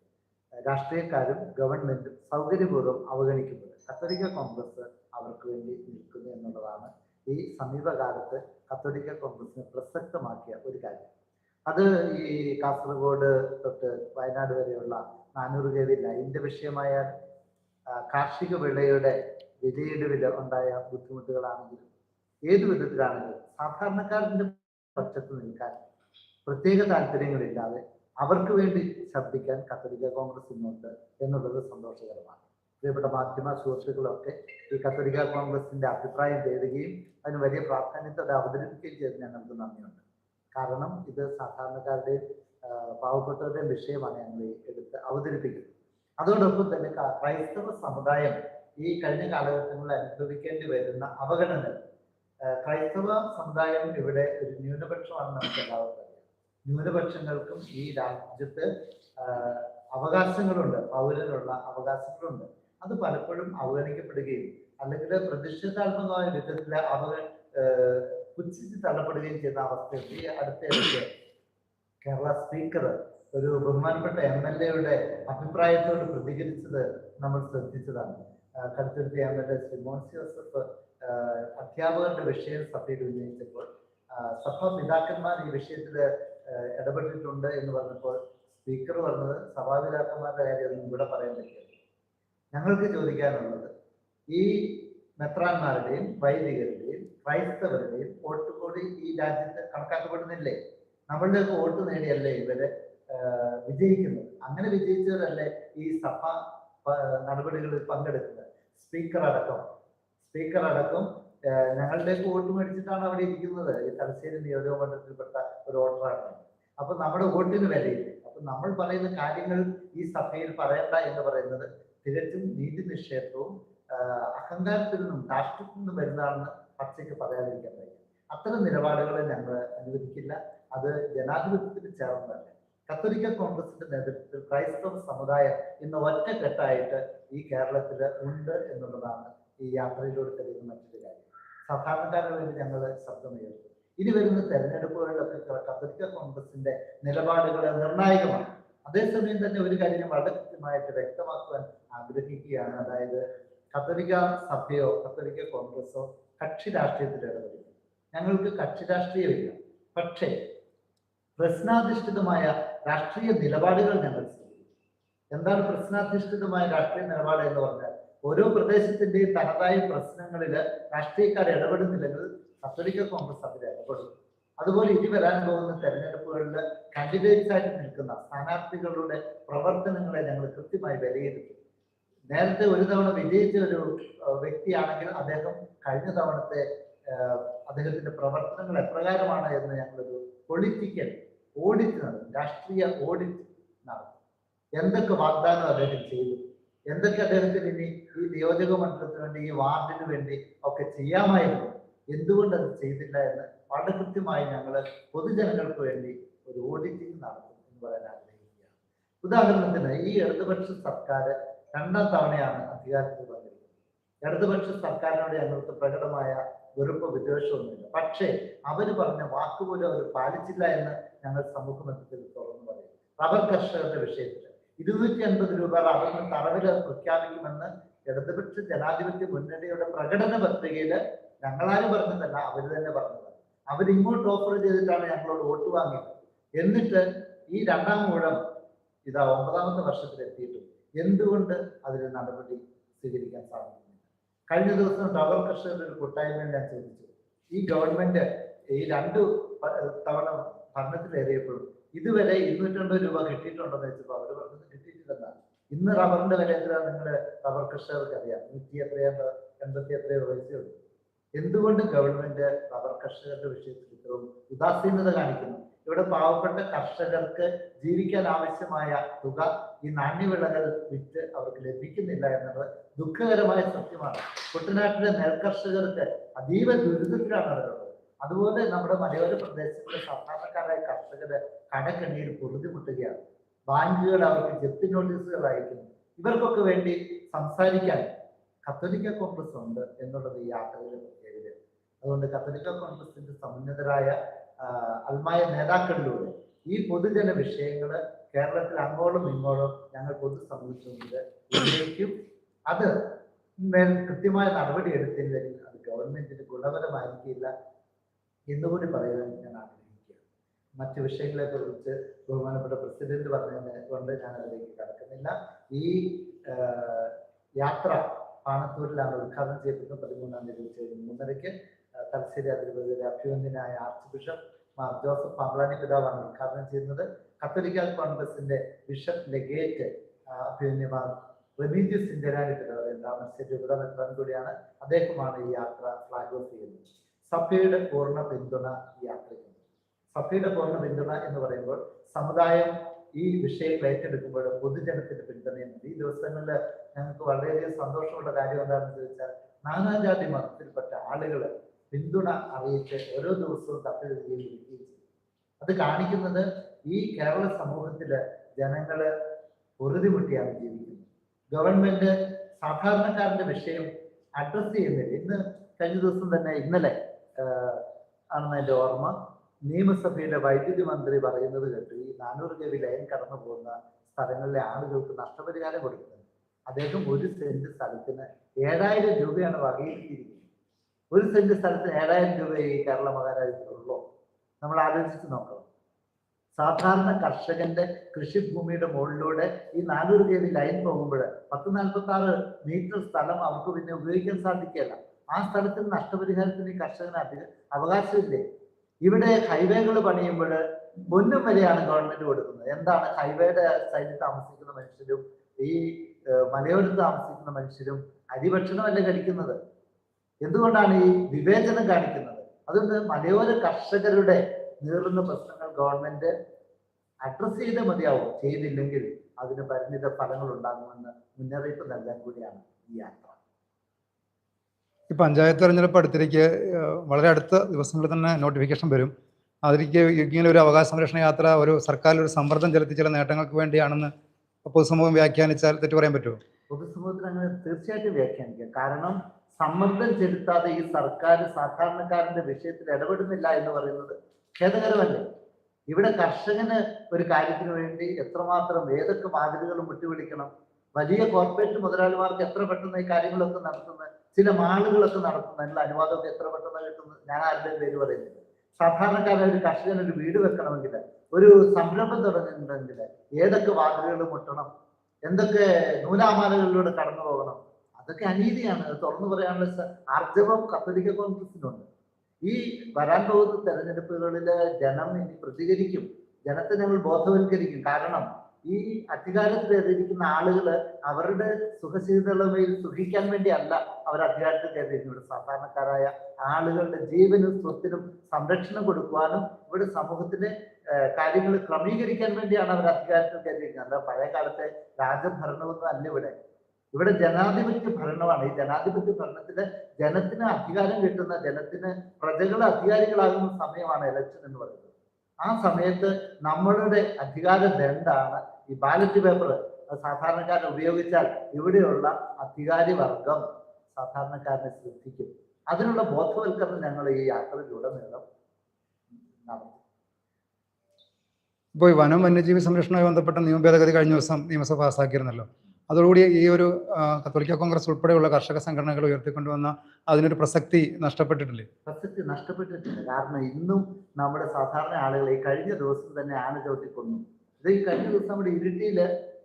രാഷ്ട്രീയക്കാരും ഗവൺമെന്റും സൗകര്യപൂർവം അവഗണിക്കുന്നത് കത്തോലിക്ക കോൺഗ്രസ് അവർക്ക് വേണ്ടി നിൽക്കുന്നു എന്നുള്ളതാണ് ഈ സമീപകാലത്ത് കത്തോലിക്ക കോൺഗ്രസിനെ പ്രസക്തമാക്കിയ ഒരു കാര്യം. അത് ഈ കാസർഗോഡ് തൊട്ട് വയനാട് വരെയുള്ള നാനൂറ് കെ വി ലൈനിന്റെ വിഷയമായ കാർഷിക വിളയുടെ വിലയിടിവിൽ ഉണ്ടായ ബുദ്ധിമുട്ടുകളാണെങ്കിലും ഏതു വിധത്തിലാണെങ്കിലും സാധാരണക്കാരന്റെ പക്ഷത്ത് നിൽക്കാൻ പ്രത്യേക താല്പര്യങ്ങളില്ലാതെ അവർക്ക് വേണ്ടി ശബ്ദിക്കാൻ കത്തോലിക്ക കോൺഗ്രസ് ഇന്നുണ്ട് എന്നുള്ളത് സന്തോഷകരമാണ്. പ്രിയപ്പെട്ട മാധ്യമ സുഹൃത്തുക്കളൊക്കെ ഈ കത്തോലിക്ക കോൺഗ്രസിന്റെ അഭിപ്രായം തേടുകയും അതിന് വലിയ പ്രാധാന്യത്തോടെ അവതരിപ്പിക്കുകയും ചെയ്തതിന് ഞങ്ങൾക്ക് നന്ദിയുണ്ട്. കാരണം ഇത് സാധാരണക്കാരുടെയും പാവപ്പെട്ടവരുടെയും വിഷയമാണ് ഞങ്ങൾ എടുത്ത് അവതരിപ്പിക്കുന്നത്. അതോടൊപ്പം തന്നെ ക്രൈസ്തവ സമുദായം ഈ കഴിഞ്ഞ കാലഘട്ടങ്ങളിൽ അനുഭവിക്കേണ്ടി വരുന്ന അവഗണന ക്രൈസ്തവ സമുദായം ഇവിടെ ഒരു ന്യൂനപക്ഷമാണെന്ന് നമുക്ക് എല്ലാവർക്കും അറിയാം. ന്യൂനപക്ഷങ്ങൾക്കും ഈ രാജ്യത്ത് അവകാശങ്ങളുണ്ട്. പൗരനുള്ള അവകാശങ്ങളുണ്ട്. അത് പലപ്പോഴും അവഗണിക്കപ്പെടുകയും അല്ലെങ്കിൽ പ്രതിഷേധാത്മകമായ വിധത്തിൽ അവ പുച്ഛിച്ച് തള്ളപ്പെടുകയും ചെയ്യുന്ന അവസ്ഥയുണ്ട് ഈ അടുത്തിടയ്ക്ക് കേരള സ്പീക്കർ ഒരു ബഹുമാനപ്പെട്ട എം എൽ എയുടെ അഭിപ്രായത്തോട് പ്രതികരിച്ചത് നമ്മൾ ശ്രദ്ധിച്ചതാണ്. Kaduthuruthy M L A Shri Mohan Joseph അധ്യാപകരുടെ വിഷയം സഭയിൽ ഉന്നയിച്ചപ്പോൾ സഭാ പിതാക്കന്മാർ ഈ വിഷയത്തിൽ ഇടപെട്ടിട്ടുണ്ട് എന്ന് പറഞ്ഞപ്പോൾ സ്പീക്കർ പറഞ്ഞത് സഭാപിതാക്കന്മാരുടെ കാര്യമൊന്നും ഇവിടെ പറയാൻ പറ്റില്ല. ഞങ്ങൾക്ക് ചോദിക്കാനുള്ളത് ഈ മെത്രാന്മാരുടെയും വൈദികരുടെയും ക്രൈസ്തവരുടെയും വോട്ട് കൂടി ഈ രാജ്യത്ത് കണക്കാക്കപ്പെടുന്നില്ലേ? നമ്മളുടെ വോട്ട് നേടിയല്ലേ ഇവരെ വിജയിക്കുന്നത്? അങ്ങനെ വിജയിച്ചവരല്ലേ ഈ സഭ നടപടികളിൽ പങ്കെടുക്കുന്നത്? സ്പീക്കർ അടക്കം. സ്പീക്കർ അടക്കം ഞങ്ങളുടെ വോട്ട് മേടിച്ചിട്ടാണ് അവിടെ ഇരിക്കുന്നത്. ഈ തലശ്ശേരി നിയോജക മണ്ഡലത്തിൽപ്പെട്ട ഒരു വോട്ടറാണ്. അപ്പൊ നമ്മുടെ വോട്ടിന് വിലയില്ല? അപ്പൊ നമ്മൾ പറയുന്ന കാര്യങ്ങൾ ഈ സഭയിൽ പറയണ്ട എന്ന് പറയുന്നത് തികച്ചും നീതി നിഷേധവും അഹങ്കാരത്തിൽ നിന്നും രാഷ്ട്രത്തിൽ നിന്നും വരുന്നതാണെന്ന് പച്ചയ്ക്ക് പറയാതിരിക്കാൻ കഴിയും. അത്തരം നിലപാടുകളെ ഞങ്ങൾ അനുവദിക്കില്ല. അത് ജനാധിപത്യത്തിന് ചേർന്നതല്ല. കത്തോലിക്ക കോൺഗ്രസിന്റെ നേതൃത്വത്തിൽ ക്രൈസ്തവ സമുദായം ഇന്ന് ഒറ്റക്കെട്ടായിട്ട് ഈ കേരളത്തിൽ ഉണ്ട് എന്നുള്ളതാണ് ഈ യാത്രയിലൂടെ തെളിയുന്ന മറ്റൊരു കാര്യം. സാധാരണക്കാരുടെ വേണ്ടി ഞങ്ങൾ ശബ്ദമുയർത്തും ഇനി വരുന്ന തെരഞ്ഞെടുപ്പുകളിലൊക്കെ കത്തോലിക്ക കോൺഗ്രസിന്റെ നിലപാടുകൾ നിർണായകമാണ്. അതേസമയം തന്നെ ഒരു കാര്യം വളരെ കൃത്യമായിട്ട് വ്യക്തമാക്കുവാൻ ആഗ്രഹിക്കുകയാണ്. അതായത് കത്തോലിക്ക സഭയോ കത്തോലിക്ക കോൺഗ്രസോ കക്ഷി രാഷ്ട്രീയത്തിൽ ഇടപെടില്ല. ഞങ്ങൾക്ക് കക്ഷി രാഷ്ട്രീയമില്ല പക്ഷേ പ്രശ്നാധിഷ്ഠിതമായ രാഷ്ട്രീയ നിലപാടുകൾ ഞങ്ങൾ സ്വീകരിക്കും. എന്താണ് പ്രശ്നാധിഷ്ഠിതമായ രാഷ്ട്രീയ നിലപാട് എന്ന് പറഞ്ഞാൽ ഓരോ പ്രദേശത്തിന്റെയും തനതായ പ്രശ്നങ്ങളിൽ രാഷ്ട്രീയക്കാർ ഇടപെടുന്നില്ലെങ്കിൽ കത്തോലിക്ക കോൺഗ്രസ് അതിൽ ഇടപെടും. അതുപോലെ ഇനി വരാൻ പോകുന്ന തെരഞ്ഞെടുപ്പുകളിൽ കാൻഡിഡേറ്റ്സ് ആയിട്ട് നിൽക്കുന്ന സ്ഥാനാർത്ഥികളുടെ പ്രവർത്തനങ്ങളെ ഞങ്ങൾ കൃത്യമായി വിലയിരുത്തും. നേരത്തെ ഒരു തവണ വിജയിച്ച ഒരു വ്യക്തിയാണെങ്കിൽ അദ്ദേഹം കഴിഞ്ഞ തവണത്തെ അദ്ദേഹത്തിന്റെ പ്രവർത്തനങ്ങൾ എപ്രകാരമാണ് എന്ന് ഞങ്ങളൊരു പൊളിറ്റിക്കൽ ഓഡിറ്റ് നടത്തും രാഷ്ട്രീയ ഓഡിറ്റ് നടത്തും. എന്തൊക്കെ വാഗ്ദാനം അദ്ദേഹം ചെയ്തു? എന്തൊക്കെ അദ്ദേഹത്തിന് ഇനി ഈ നിയോജക മണ്ഡലത്തിന് വേണ്ടി ഈ വാർഡിന് വേണ്ടി ഒക്കെ ചെയ്യാമായിരുന്നു? എന്തുകൊണ്ട് അത് ചെയ്തില്ല എന്ന് വളരെ കൃത്യമായി ഞങ്ങൾ പൊതുജനങ്ങൾക്ക് വേണ്ടി ഒരു ഓഡിറ്റിംഗ് നടത്തും എന്ന് പറയാൻ ആഗ്രഹിക്കുകയാണ്. ഉദാഹരണത്തിന് ഈ ഇടതുപക്ഷ സർക്കാർ രണ്ടാം തവണയാണ് അധികാരത്തിൽ വന്നിരിക്കുന്നത്. ഇടതുപക്ഷ സർക്കാരിനോട് ഞങ്ങൾക്ക് പ്രകടമായ വെറുപ്പ് വിദ്വേഷമൊന്നുമില്ല. പക്ഷേ അവർ പറഞ്ഞ വാക്കുപോലും അവർ പാലിച്ചില്ല എന്ന് ഞങ്ങൾ സമൂഹ മധ്യത്തിൽ തുറന്നു പറയും. റബ്ബർ കർഷകരുടെ വിഷയത്തിൽ ഇരുന്നൂറ്റി അൻപത് രൂപ റബ്ബറിന് തറവിൽ പ്രഖ്യാപിക്കുമെന്ന് ഇടതുപക്ഷ ജനാധിപത്യ മുന്നണിയുടെ പ്രകടന പത്രികയിൽ ഞങ്ങളാരും പറഞ്ഞതല്ല അവർ തന്നെ പറഞ്ഞത് അവരിങ്ങോട്ട് ഓഫർ ചെയ്തിട്ടാണ് ഞങ്ങളോട് വോട്ട് വാങ്ങിയത്. എന്നിട്ട് ഈ രണ്ടാം മൂഴം ഇതാ ഒമ്പതാമത്തെ വർഷത്തിൽ എത്തിയിട്ടും എന്തുകൊണ്ട് അതിന് നടപടി സ്വീകരിക്കാൻ സാധിക്കുന്നില്ല? കഴിഞ്ഞ ദിവസം റബ്ബർ കർഷകരുടെ ഒരു കൂട്ടായ്മയിൽ ഞാൻ ചോദിച്ചു. ഈ ഗവൺമെന്റ് ഈ രണ്ടു തവണ ഭരണത്തിലേറിയപ്പോഴും ഇതുവരെ ഇരുന്നൂറ്റമ്പത് രൂപ കിട്ടിയിട്ടുണ്ടെന്ന് വെച്ചപ്പോൾ അവർ പറഞ്ഞത് കിട്ടിയിട്ടില്ലെന്നാണ്. ഇന്ന് റബ്ബറിന്റെ വില എത്രയാണ് നിങ്ങളുടെ റബ്ബർ കർഷകർക്ക് അറിയാം? നൂറ്റി എത്രയോ എൺപത്തി എത്രയോ പൈസയുള്ളൂ എന്തുകൊണ്ട് ഗവൺമെന്റ് റബ്ബർ കർഷകരുടെ വിഷയത്തിൽ ഇത്രയും ഉദാസീനത കാണിക്കുന്നു? ഇവിടെ പാവപ്പെട്ട കർഷകർക്ക് ജീവിക്കാൻ ആവശ്യമായ തുക ഈ നാണ്യവിളകൾ വിറ്റ് അവർക്ക് ലഭിക്കുന്നില്ല എന്നുള്ളത് ദുഃഖകരമായ സത്യമാണ്. കുട്ടനാട്ടിലെ നെൽകർഷകർക്ക് അതീവ ദുരിതത്തിലാണ് അവരുള്ളത് അതുപോലെ നമ്മുടെ മലയോര പ്രദേശത്തിലെ സാധാരണക്കാരായ കർഷകര് കടക്കെണിയിൽ പൊറുതിമുട്ടുകയാണ്. ബാങ്കുകൾ അവർക്ക് ജപ്തി നോട്ടീസുകൾ അയക്കുന്നു ഇവർക്കൊക്കെ വേണ്ടി സംസാരിക്കാൻ കത്തോലിക്ക കോൺഗ്രസ് ഉണ്ട് എന്നുള്ളത് ഈ യാത്രയിലെ പ്രത്യേകത. അതുകൊണ്ട് കത്തോലിക്ക കോൺഗ്രസിന്റെ സമുന്നതരായ അൽമായ നേതാക്കളിലൂടെ ഈ പൊതുജന വിഷയങ്ങൾ കേരളത്തിൽ അങ്ങോളം ഇങ്ങോളം ഞങ്ങൾ പൊതു മുന്നിൽ ഉന്നയിക്കും അത് മേൽ കൃത്യമായ നടപടി എടുത്തില്ലെങ്കിൽ അത് ഗവൺമെന്റിന് ഗുണപരമായിരിക്കില്ല എന്നുകൂടി പറയാൻ ഞാൻ ആഗ്രഹിക്കുകയാണ്. മറ്റു വിഷയങ്ങളെ കുറിച്ച് ബഹുമാനപ്പെട്ട പ്രസിഡന്റ് പറഞ്ഞതിനെ കൊണ്ട് ഞാൻ അതിലേക്ക് കടക്കുന്നില്ല. ഈ യാത്ര പാണത്തൂരിലാണ് ഉദ്ഘാടനം ചെയ്യപ്പെടുന്നത് പതിമൂന്നാം തീയതി ഉച്ച മൂന്നരയ്ക്ക്. തലശ്ശേരി അതിരൂപതയിലെ അഭ്യുന്നതനായ ആർച്ച് ബിഷപ്പ് മാർ ജോസഫ് പാമ്പ്ലാനി പിതാവാണ് ഉദ്ഘാടനം ചെയ്യുന്നത്. കത്തോലിക്ക കോൺഗ്രസിന്റെ ബിഷപ്പ് ലെഗേറ്റ് അഭ്യുന്നമാർ റെമീജിയസ് ഇന്ത്യനാനി പിതാവ് താമസിച്ച രൂപത കൂടിയാണ് അദ്ദേഹമാണ് ഈ യാത്ര ഫ്ലാഗ് ഓഫ് ചെയ്യുന്നത്. സഭയുടെ പൂർണ പിന്തുണ ഈ യാത്രയ്ക്കുണ്ട് സഭയുടെ പൂർണ പിന്തുണ എന്ന് പറയുമ്പോൾ സമുദായം ഈ വിഷയം ഏറ്റെടുക്കുമ്പോൾ പൊതുജനത്തിന്റെ പിന്തുണയുണ്ട് ഈ ദിവസങ്ങളിൽ ഞങ്ങൾക്ക് വളരെയധികം സന്തോഷമുള്ള കാര്യം എന്താണെന്ന് ചോദിച്ചാൽ നാനാജാതി മതത്തിൽപ്പെട്ട ആളുകൾ പിന്തുണ അറിയിച്ച് ഓരോ ദിവസവും കത്തെഴുതുകയും വിളിക്കുകയും അത് കാണിക്കുന്നത് ഈ കേരള സമൂഹത്തിൽ ജനങ്ങൾ പൊറുതിമുട്ടിയാണ് ജീവിക്കുന്നത്. ഗവൺമെന്റ് സാധാരണക്കാരന്റെ വിഷയം അഡ്രസ് ചെയ്യുന്നില്ല. ഇന്ന് കഴിഞ്ഞ ദിവസം തന്നെ ഇന്നലെ ആണെന്ന് എന്റെ ഓർമ്മ നിയമസഭയിലെ വൈദ്യുതി മന്ത്രി പറയുന്നത് കേട്ട്. ഈ നാനൂറ് കെ വി ലൈൻ കടന്നു പോകുന്ന സ്ഥലങ്ങളിലെ ആളുകൾക്ക് നഷ്ടപരിഹാരം കൊടുക്കുന്നത് അദ്ദേഹം ഒരു സെന്റ് സ്ഥലത്തിന് ഏഴായിരം രൂപയാണ് വകയിരുത്തിയിരിക്കുന്നത്. ഒരു സെന്റ് സ്ഥലത്തിന് ഏഴായിരം രൂപ ഈ കേരള മഹാരാജ്യത്തുള്ളൂ നമ്മൾ ആലോചിച്ച് നോക്കണം. സാധാരണ കർഷകന്റെ കൃഷിഭൂമിയുടെ മുകളിലൂടെ ഈ നാനൂറ് കെ വി ലൈൻ പോകുമ്പോൾ പത്ത് നാൽപ്പത്തി ആറ് മീറ്റർ സ്ഥലം അവർക്ക് പിന്നെ ഉപയോഗിക്കാൻ സാധിക്കില്ല ആ സ്ഥലത്തിന് നഷ്ടപരിഹാരത്തിന് ഈ കർഷകന് അധികം അവകാശമില്ലേ? ഇവിടെ ഹൈവേകൾ പണിയുമ്പോൾ മുന്നും വരെയാണ് ഗവൺമെന്റ് കൊടുക്കുന്നത്. എന്താണ് ഹൈവേയുടെ സൈഡിൽ താമസിക്കുന്ന മനുഷ്യരും ഈ മലയോരത്ത് താമസിക്കുന്ന മനുഷ്യരും അരിഭക്ഷണമല്ല കഴിക്കുന്നത്? എന്തുകൊണ്ടാണ് ഈ വിവേചനം കാണിക്കുന്നത്? അതുകൊണ്ട് മലയോര കർഷകരുടെ നേരിടുന്ന പ്രശ്നങ്ങൾ ഗവൺമെന്റ് അഡ്രസ് ചെയ്തേ മതിയാവും? ചെയ്തില്ലെങ്കിൽ അതിന് പരിണിത ഫലങ്ങൾ ഉണ്ടാകുമെന്ന് മുന്നറിയിപ്പ് നൽകാൻ കൂടിയാണ് ഈ യാത്ര. ഈ പഞ്ചായത്ത് തെരഞ്ഞെടുപ്പ് അടുത്തിലേക്ക് വളരെ അടുത്ത ദിവസങ്ങളിൽ തന്നെ നോട്ടിഫിക്കേഷൻ വരും. അതിലേക്ക് ഇങ്ങനെ ഒരു അവകാശ സംരക്ഷണ യാത്ര ഒരു സർക്കാർ ഒരു സമ്മർദ്ദം ചെലുത്തി ചില നേട്ടങ്ങൾക്ക് വേണ്ടിയാണെന്ന് പൊതുസമൂഹം വ്യാഖ്യാനിച്ചാൽ തെറ്റു പറയാൻ പറ്റുമോ? പൊതുസമൂഹത്തിന് അങ്ങനെ തീർച്ചയായിട്ടും വ്യാഖ്യാനിക്കാം. കാരണം സമ്മർദ്ദം ചെലുത്താതെ ഈ സർക്കാർ സാധാരണക്കാരന്റെ വിഷയത്തിൽ ഇടപെടുന്നില്ല എന്ന് പറയുന്നത് ഖേദകരമല്ലേ? ഇവിടെ കർഷകന് ഒരു കാര്യത്തിന് വേണ്ടി എത്രമാത്രം ഏതൊക്കെ മാതൃകകളും വിട്ടുവിളിക്കണം വലിയ കോർപ്പറേറ്റ് മുതലാളിമാർക്ക് എത്ര പെട്ടെന്ന് ഈ കാര്യങ്ങളൊക്കെ നടത്തുന്നത് ചില മാളുകളൊക്കെ നടത്തുന്നതിനുള്ള അനുവാദമൊക്കെ എത്ര പെട്ടെന്ന് കിട്ടുന്നത് ഞാൻ ആരുടെയും പേര് പറയുന്നില്ല. സാധാരണക്കാരൻ ഒരു കർഷകന് ഒരു വീട് വെക്കണമെങ്കിൽ ഒരു സംരംഭം തുടങ്ങുന്നുണ്ടെങ്കിൽ ഏതൊക്കെ വാതിലുകൾ മുട്ടണം? എന്തൊക്കെ നൂലാമാലകളിലൂടെ കടന്നു പോകണം അതൊക്കെ അനീതിയാണ്. തുറന്നു പറയാനുള്ള ആർജവം കത്തോലിക്ക കോൺഗ്രസിനുണ്ട്. ഈ വരാൻ പോകുന്ന തെരഞ്ഞെടുപ്പുകളിൽ ജനം ഇനി പ്രതികരിക്കും. ജനത്തെ ഞങ്ങൾ ബോധവൽക്കരിക്കും. കാരണം ഈ അധികാരത്തിലേറിയിരിക്കുന്ന ആളുകൾ അവരുടെ സുഖശീതളമയിൽ സുഖിക്കാൻ വേണ്ടിയല്ല അവർ അധികാരത്തിൽ കയറിയിരിക്കുന്നത്. സാധാരണക്കാരായ ആളുകളുടെ ജീവനും സ്വത്തിനും സംരക്ഷണം കൊടുക്കുവാനും ഇവിടെ സമൂഹത്തിലെ കാര്യങ്ങൾ ക്രമീകരിക്കാൻ വേണ്ടിയാണ് അവർ അധികാരത്തിൽ കയറിയിരിക്കുന്നത്. അല്ല പഴയ കാലത്തെ രാജഭരണമൊന്നും അല്ല ഇവിടെ. ഇവിടെ ജനാധിപത്യ ഭരണമാണ്. ഈ ജനാധിപത്യ ഭരണത്തിൽ ജനത്തിന് അധികാരം കിട്ടുന്ന ജനത്തിന് പ്രജകൾ അധികാരികളാകുന്ന സമയമാണ് ഇലക്ഷൻ എന്ന് പറയുന്നത്. ആ സമയത്ത് നമ്മളുടെ അധികാര ദണ്ഡാണ് ഈ ബാലറ്റ് പേപ്പർ സാധാരണക്കാരൻ ഉപയോഗിച്ചാൽ ഇവിടെയുള്ള അധികാരി വർഗം സാധാരണക്കാരനെ ശ്രദ്ധിക്കും. അതിനുള്ള ബോധവൽക്കരണം ഞങ്ങൾ ഈ യാത്രയിലൂടെ നേടും ഇപ്പോൾ ഈ വനം വന്യജീവി സംരക്ഷണവുമായി ബന്ധപ്പെട്ട നിയമ ഭേദഗതി കഴിഞ്ഞ ദിവസം നിയമസഭ പാസ്സാക്കിയിരുന്നല്ലോ അതോടുകൂടി ഈ ഒരു കത്തോലിക്ക കോൺഗ്രസ് ഉൾപ്പെടെയുള്ള കർഷക സംഘടനകൾ ഉയർത്തിക്കൊണ്ടുവന്ന അതിനൊരു പ്രസക്തി നഷ്ടപ്പെട്ടിട്ടില്ലേ? പ്രസക്തി നഷ്ടപ്പെട്ടിട്ടില്ല. കാരണം ഇന്നും നമ്മുടെ സാധാരണ ആളുകൾ ഈ കഴിഞ്ഞ ദിവസം തന്നെ ആന ചവിട്ടിക്കൊന്നു. ഇത് ഈ കഴിഞ്ഞ ദിവസം നമ്മുടെ ഇരുട്ടിയിൽ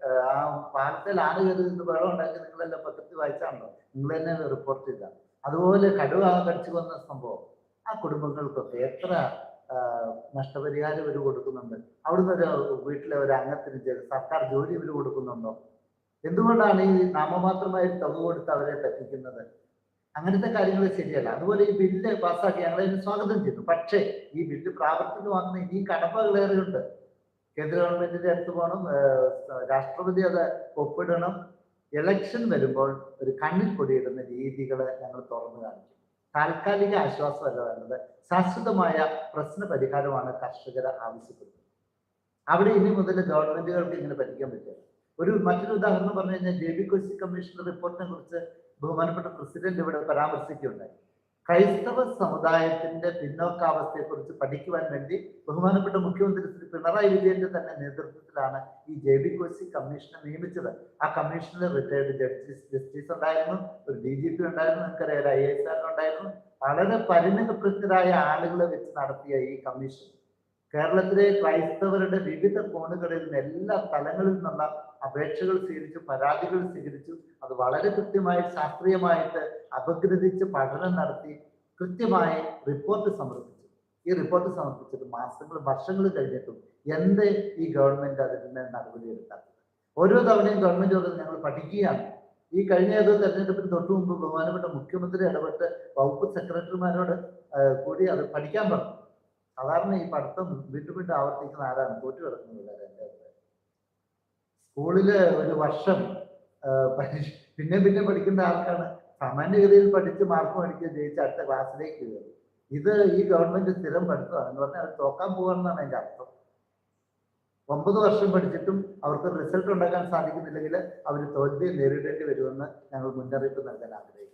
ആ, പാലത്തിൽ ആന കയറി നിന്ന് വെള്ളം ഉണ്ടാക്കി നിങ്ങളെല്ലാം പത്രത്തിൽ വായിച്ചാണല്ലോ? നിങ്ങൾ തന്നെ റിപ്പോർട്ട് ചെയ്ത. അതുപോലെ കടുവ കടിച്ചു വന്ന സംഭവം. ആ കുടുംബങ്ങൾക്കൊക്കെ എത്ര നഷ്ടപരിഹാരം ഇവർ കൊടുക്കുന്നുണ്ട്? അവിടുന്ന് ഒരു വീട്ടിലെ ഒരു അംഗത്തിന് സർക്കാർ ജോലി ഇവർ കൊടുക്കുന്നുണ്ടോ? എന്തുകൊണ്ടാണ് ഈ നാമമാത്രമായി തുക കൊടുത്ത് അവരെ പറ്റിക്കുന്നത്? അങ്ങനത്തെ കാര്യങ്ങൾ ശരിയല്ല. അതുപോലെ ഈ ബില്ല് പാസ്സാക്കി ഞങ്ങളെ സ്വാഗതം ചെയ്തു പക്ഷേ ഈ ബില്ല് പ്രാവർത്തികമാകുന്ന ഇനി കടമ്പകളേറെയുണ്ട് കേന്ദ്ര ഗവൺമെന്റിന്റെ അടുത്ത് പോകണം രാഷ്ട്രപതി അത് ഒപ്പിടണം. ഇലക്ഷൻ വരുമ്പോൾ ഒരു കണ്ണിൽ പൊടിയിടുന്ന രീതികൾ ഞങ്ങൾ തുറന്നു കാണിക്കും. താൽക്കാലിക ആശ്വാസമല്ല വേണ്ടത്. ശാശ്വതമായ പ്രശ്ന പരിഹാരമാണ് കർഷകർ ആവശ്യപ്പെടുന്നത്. അവിടെ ഇനി മുതൽ ഗവൺമെന്റുകൾക്ക് ഇങ്ങനെ പഠിക്കാൻ പറ്റില്ല. ഒരു മറ്റൊരു ഉദാഹരണം പറഞ്ഞു കഴിഞ്ഞാൽ ജെ ബി കൊച്ചി കമ്മീഷൻ റിപ്പോർട്ടിനെ കുറിച്ച് ബഹുമാനപ്പെട്ട പ്രസിഡന്റ് ഇവിടെ പരാമർശിക്കുകയുണ്ടായി. ക്രൈസ്തവ സമുദായത്തിന്റെ പിന്നോക്കാവസ്ഥയെക്കുറിച്ച് പഠിക്കുവാൻ വേണ്ടി ബഹുമാനപ്പെട്ട മുഖ്യമന്ത്രി ശ്രീ പിണറായി വിജയന്റെ തന്നെ നേതൃത്വത്തിലാണ് ഈ ജെ ബി കോശി കമ്മീഷനെ നിയമിച്ചത്. ആ കമ്മീഷനിൽ റിട്ടയർഡ് ജസ്റ്റിസ് ജസ്റ്റിസ് ഉണ്ടായിരുന്നു ഒരു ഡി ജി പി ഉണ്ടായിരുന്നു ഒരു ഐ എസ് ആർ ഉണ്ടായിരുന്നു. വളരെ പരിണിതപ്രജ്ഞരായ ആളുകളെ വെച്ച് നടത്തിയ ഈ കമ്മീഷൻ. കേരളത്തിലെ ക്രൈസ്തവരുടെ വിവിധ കോണുകളിൽ നിന്ന് എല്ലാ തലങ്ങളിൽ നിന്നുള്ള അപേക്ഷകൾ സ്വീകരിച്ചു പരാതികൾ സ്വീകരിച്ചു അത് വളരെ കൃത്യമായി ശാസ്ത്രീയമായിട്ട് അപഗ്രഥിച്ച് പഠനം നടത്തി കൃത്യമായി റിപ്പോർട്ട് സമർപ്പിച്ചു. ഈ റിപ്പോർട്ട് സമർപ്പിച്ചിട്ട് മാസങ്ങൾ വർഷങ്ങൾ കഴിഞ്ഞിട്ടും എന്ത് ഈ ഗവൺമെന്റ് അതിന് നടപടി എടുക്കാത്തത്? ഓരോ തവണയും ഗവൺമെന്റ് പറയുന്നത് ഞങ്ങൾ പഠിക്കുകയാണ്. ഈ കഴിഞ്ഞ ഏതോ തെരഞ്ഞെടുപ്പിന് തൊട്ടു മുമ്പ് ബഹുമാനപ്പെട്ട മുഖ്യമന്ത്രി ഇടപെട്ട് വകുപ്പ് സെക്രട്ടറിമാരോട് കൂടി അത് പഠിക്കാൻ പറഞ്ഞു. സാധാരണ ഈ പഠിത്തം വീണ്ടും വീണ്ടും ആവർത്തിക്കുന്ന ആരാണ്? തോറ്റു കിടക്കുന്നത്. സ്കൂളിൽ ഒരു വർഷം പിന്നെ പിന്നെ പഠിക്കുന്ന ആൾക്കാണ്. സാമാന്യഗതിയിൽ പഠിച്ച് മാർക്ക് മേടിക്കുക ജയിച്ച് അടുത്ത ക്ലാസ്സിലേക്ക് കയറും. ഇത് ഈ ഗവൺമെന്റ് സ്ഥിരം പഠിത്തമാണ്. എന്ന് പറഞ്ഞാൽ അത് തോക്കാൻ പോകാമെന്നാണ് അതിന്റെ അർത്ഥം. ഒമ്പത് വർഷം പഠിച്ചിട്ടും അവർക്ക് റിസൾട്ട് ഉണ്ടാക്കാൻ സാധിക്കുന്നില്ലെങ്കിൽ അവർ തോൽവി നേരിടേണ്ടി വരുമെന്ന് ഞങ്ങൾ മുന്നറിയിപ്പ് നൽകാൻ ആഗ്രഹിക്കുന്നു.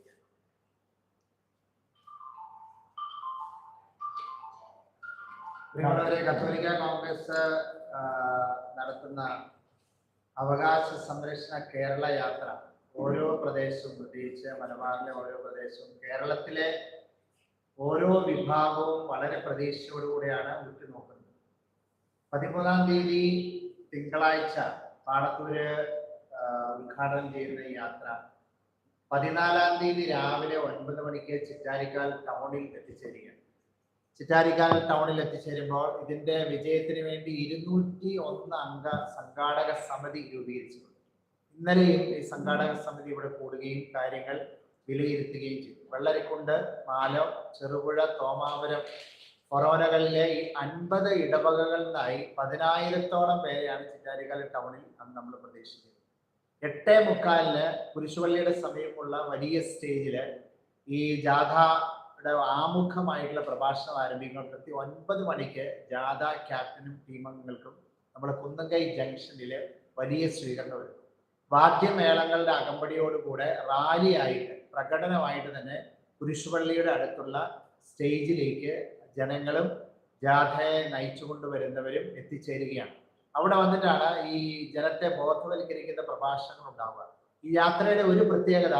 കോൺഗ്രസ് നടത്തുന്ന അവകാശ സംരക്ഷണ കേരള യാത്ര. ഓരോ പ്രദേശവും പ്രത്യേകിച്ച് മലബാറിലെ ഓരോ പ്രദേശവും കേരളത്തിലെ ഓരോ വിഭാഗവും വളരെ പ്രതീക്ഷയോടുകൂടിയാണ് ഉറ്റുനോക്കുന്നത്. പതിമൂന്നാം തീയതി തിങ്കളാഴ്ച പാടത്തൂര് ഉദ്ഘാടനം ചെയ്യുന്ന യാത്ര. പതിനാലാം തീയതി രാവിലെ ഒൻപത് മണിക്ക് ചിറ്റാരിക്കാൽ ടൗണിൽ എത്തിച്ചേരുകയാണ്. ചിറ്റാരിക്കാൽ ടൗണിൽ എത്തിച്ചേരുമ്പോൾ ഇതിന്റെ വിജയത്തിന് വേണ്ടി ഇരുന്നൂറ്റി ഒന്ന് അംഗ സംഘാടക സമിതി രൂപീകരിച്ചിട്ടുണ്ട്. ഇന്നലെയും ഈ സംഘാടക സമിതി ഇവിടെ കൂടുകയും കാര്യങ്ങൾ വിലയിരുത്തുകയും ചെയ്തു. വെള്ളരിക്കുണ്ട് മാലോ ചെറുപുഴ തോമാപുരം കൊറോനകളിലെ ഈ അൻപത് ഇടവകകളിലായി പതിനായിരത്തോളം പേരെയാണ് ചിറ്റാരിക്കാൽ ടൗണിൽ അന്ന് നമ്മൾ പ്രതീക്ഷിക്കുന്നത് എട്ടേ മുക്കാലിന് കുരിശുപള്ളിയുടെ സമീപമുള്ള വലിയ സ്റ്റേജിൽ ഈ ജാഥയുടെ ആമുഖമായിട്ടുള്ള പ്രഭാഷണം ആരംഭിക്കുന്നത് കൃത്യം ഒൻപത് മണിക്ക് ജാഥ ക്യാപ്റ്റനും ടീമംഗങ്ങൾക്കും നമ്മുടെ കുന്നംകൈ ജംഗ്ഷനിൽ വലിയ സ്വീകരണം വരും. വാദ്യമേളങ്ങളുടെ അകമ്പടിയോടുകൂടെ റാലിയായിട്ട് പ്രകടനമായിട്ട് തന്നെ കുരിശുപള്ളിയുടെ അടുത്തുള്ള സ്റ്റേജിലേക്ക് ജനങ്ങളും ജാഥയെ നയിച്ചുകൊണ്ടുവരുന്നവരും എത്തിച്ചേരുകയാണ്. അവിടെ വന്നിട്ടാണ് ഈ ജനത്തെ ബോധവൽക്കരിക്കുന്ന പ്രഭാഷണങ്ങൾ ഉണ്ടാവുക. ഈ യാത്രയുടെ ഒരു പ്രത്യേകത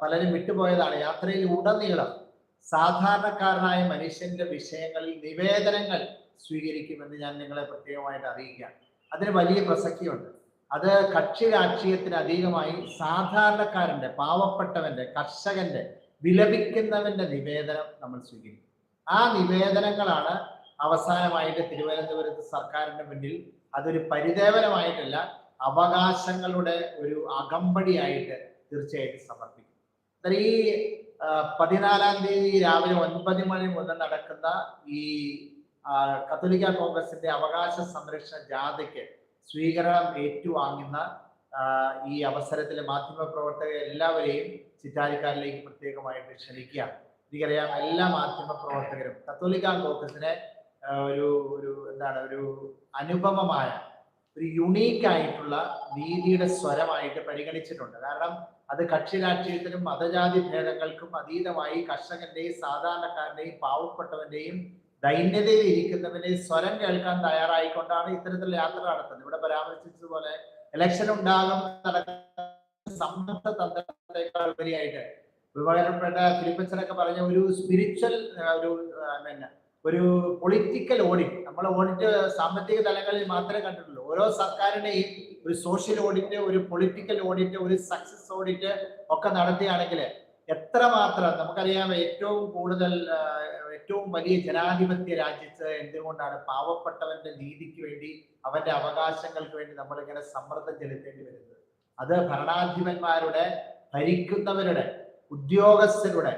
പലരും വിട്ടുപോയതാണ്. യാത്രയിൽ ഉടനീളം സാധാരണക്കാരനായ മനുഷ്യന്റെ വിഷയങ്ങളിൽ നിവേദനങ്ങൾ സ്വീകരിക്കുമെന്ന് ഞാൻ നിങ്ങളെ പ്രത്യേകമായിട്ട് അറിയിക്കുക അതിന് വലിയ പ്രസക്തിയുണ്ട്. അത് കക്ഷി രാഷ്ട്രീയത്തിന് അധികമായി സാധാരണക്കാരന്റെ പാവപ്പെട്ടവന്റെ കർഷകന്റെ വിലപിക്കുന്നവന്റെ നിവേദനം നമ്മൾ സ്വീകരിക്കും. ആ നിവേദനങ്ങളാണ് അവസാനമായിട്ട് തിരുവനന്തപുരത്ത് സർക്കാരിന്റെ മുന്നിൽ അതൊരു പരിദേവനമായിട്ടല്ല അവകാശങ്ങളുടെ ഒരു അകമ്പടിയായിട്ട് തീർച്ചയായിട്ടും സമർപ്പിക്കും എന്നാൽ ഈ പതിനാലാം തീയതി രാവിലെ ഒൻപത് മണി മുതൽ നടക്കുന്ന ഈ കത്തോലിക്ക കോൺഗ്രസിന്റെ അവകാശ സംരക്ഷണ ജാഥയ്ക്ക് സ്വീകരണം ഏറ്റുവാങ്ങുന്ന ഈ അവസരത്തിലെ മാധ്യമ പ്രവർത്തകർ എല്ലാവരെയും ചിറ്റാരിക്കാരിലേക്ക് പ്രത്യേകമായിട്ട് ക്ഷണിക്കുകയാണ്. എനിക്കറിയാം എല്ലാ മാധ്യമ പ്രവർത്തകരും കത്തോലിക്ക കോൺഗ്രസിനെ ഒരു ഒരു എന്താണ് ഒരു അനുപമമായ ഒരു യുണീക്ക് ആയിട്ടുള്ള നീതിയുടെ സ്വരമായിട്ട് പരിഗണിച്ചിട്ടുണ്ട്. കാരണം അത് കക്ഷി രാഷ്ട്രീയത്തിനും മതജാതി ഭേദങ്ങൾക്കും അതീതമായി കർഷകന്റെയും സാധാരണക്കാരന്റെയും പാവപ്പെട്ടവന്റെയും ദൈന്യതയിൽ ഇരിക്കുന്നവന്റെയും സ്വരം കേൾക്കാൻ തയ്യാറായിക്കൊണ്ടാണ് ഇത്തരത്തിലുള്ള യാത്ര നടത്തുന്നത്. ഇവിടെ പരാമർശിച്ചതുപോലെ ഇലക്ഷൻ ഉണ്ടാകും തന്ത്രത്തെക്കാൾ ഉപരിയായിട്ട്. ബഹുമാനപ്പെട്ട ഫിലിപ്പച്ചനൊക്കെ പറഞ്ഞ ഒരു സ്പിരിച്വൽ ഒരു പിന്നെ ഒരു പൊളിറ്റിക്കൽ ഓഡിറ്റ് നമ്മൾ ഓഡിറ്റ് സാമ്പത്തിക തലങ്ങളിൽ മാത്രമേ കണ്ടിട്ടുള്ളൂ. ഓരോ സർക്കാരിന്റെയും ഒരു സോഷ്യൽ ഓഡിറ്റ് ഒരു പൊളിറ്റിക്കൽ ഓഡിറ്റ് ഒരു സക്സസ് ഓഡിറ്റ് ഒക്കെ നടത്തുകയാണെങ്കിൽ എത്രമാത്രം നമുക്കറിയാം ഏറ്റവും കൂടുതൽ ഏറ്റവും വലിയ ജനാധിപത്യ രാജ്യത്ത് എന്തുകൊണ്ടാണ് പാവപ്പെട്ടവന്റെ നീതിക്ക് വേണ്ടി അവന്റെ അവകാശങ്ങൾക്ക് വേണ്ടി നമ്മൾ ഇങ്ങനെ സമ്മർദ്ദം ചെലുത്തേണ്ടി വരുന്നത്? അത് ഭരണാധിപന്മാരുടെ ഭരിക്കുന്നവരുടെ ഉദ്യോഗസ്ഥരുടെ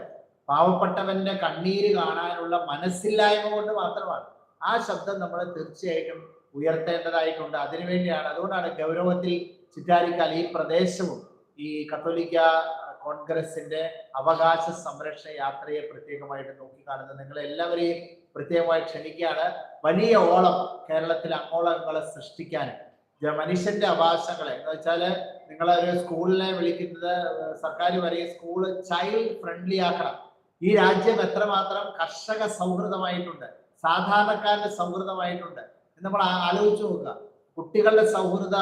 പാവപ്പെട്ടവന്റെ കണ്ണീര് കാണാനുള്ള മനസ്സില്ലായ്മ കൊണ്ട് മാത്രമാണ്. ആ ശബ്ദം നമ്മൾ തീർച്ചയായിട്ടും ഉയർത്തേണ്ടതായിട്ടുണ്ട്. അതിനുവേണ്ടിയാണ് അതുകൊണ്ടാണ് ഗൗരവത്തിൽ ചിറ്റാരിക്കാൽ ഈ പ്രദേശവും ഈ കത്തോലിക്ക കോൺഗ്രസിന്റെ അവകാശ സംരക്ഷണ യാത്രയെ പ്രത്യേകമായിട്ട് നോക്കിക്കാണുന്നത്. നിങ്ങൾ എല്ലാവരെയും പ്രത്യേകമായി ക്ഷണിക്കുകയാണ്. വലിയ ഓളം കേരളത്തിൽ അങ്ങോളങ്ങളെ സൃഷ്ടിക്കാൻ. മനുഷ്യന്റെ അവകാശങ്ങളെ. എന്ന് വെച്ചാൽ നിങ്ങൾ ഒരു സ്കൂളിനെ വിളിക്കുന്നത് സർക്കാർ പറയും സ്കൂൾ ചൈൽഡ് ഫ്രണ്ട്ലി ആക്കണം. ഈ രാജ്യം എത്രമാത്രം കർഷക സൗഹൃദമായിട്ടുണ്ട് സാധാരണക്കാരന്റെ സൗഹൃദമായിട്ടുണ്ട് നമ്മൾ ആലോചിച്ചു നോക്കുക. കുട്ടികളുടെ സൗഹൃദ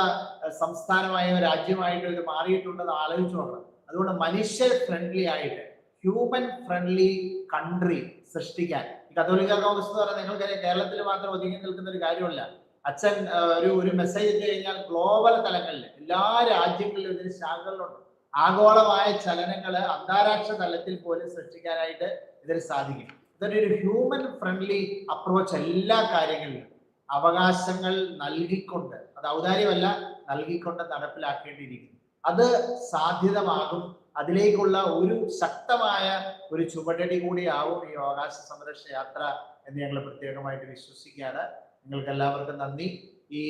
സംസ്ഥാനമായ രാജ്യമായിട്ട് ഇത് മാറിയിട്ടുണ്ടെന്ന് ആലോചിച്ച് നോക്കണം. അതുകൊണ്ട് മനുഷ്യ ഫ്രണ്ട്ലി ആയിട്ട് ഹ്യൂമൻ ഫ്രണ്ട്ലി കൺട്രി സൃഷ്ടിക്കാൻ. കത്തോലിക്ക കോൺഗ്രസ് എന്ന് പറഞ്ഞാൽ നിങ്ങൾക്കറിയാം കേരളത്തിൽ മാത്രം ഒതുങ്ങി നിൽക്കുന്ന ഒരു കാര്യമല്ല. അച്ഛൻ ഒരു ഒരു മെസ്സേജ് കഴിഞ്ഞാൽ ഗ്ലോബൽ തലങ്ങളിൽ എല്ലാ രാജ്യങ്ങളിലും ഇതിന് ശാഖകളുണ്ട്. ആഗോളമായ ചലനങ്ങൾ അന്താരാഷ്ട്ര തലത്തിൽ പോലും സൃഷ്ടിക്കാനായിട്ട് ഇതിന് സാധിക്കും. ഇതൊരു ഒരു ഹ്യൂമൻ ഫ്രണ്ട്ലി അപ്രോച്ച് എല്ലാ കാര്യങ്ങളിലും അവകാശങ്ങൾ നൽകിക്കൊണ്ട് അത് ഔദാര്യമല്ല നൽകിക്കൊണ്ട് നടപ്പിലാക്കേണ്ടിയിരിക്കുന്നു. അത് സാധ്യതമാകും. അതിലേക്കുള്ള ഒരു ശക്തമായ ഒരു ചുവടടി കൂടിയാവും ഈ അവകാശ സംരക്ഷണ യാത്ര എന്ന് ഞങ്ങൾ പ്രത്യേകമായിട്ട് വിശ്വസിക്കുകയാണ്. നിങ്ങൾക്ക് എല്ലാവർക്കും നന്ദി. ഈ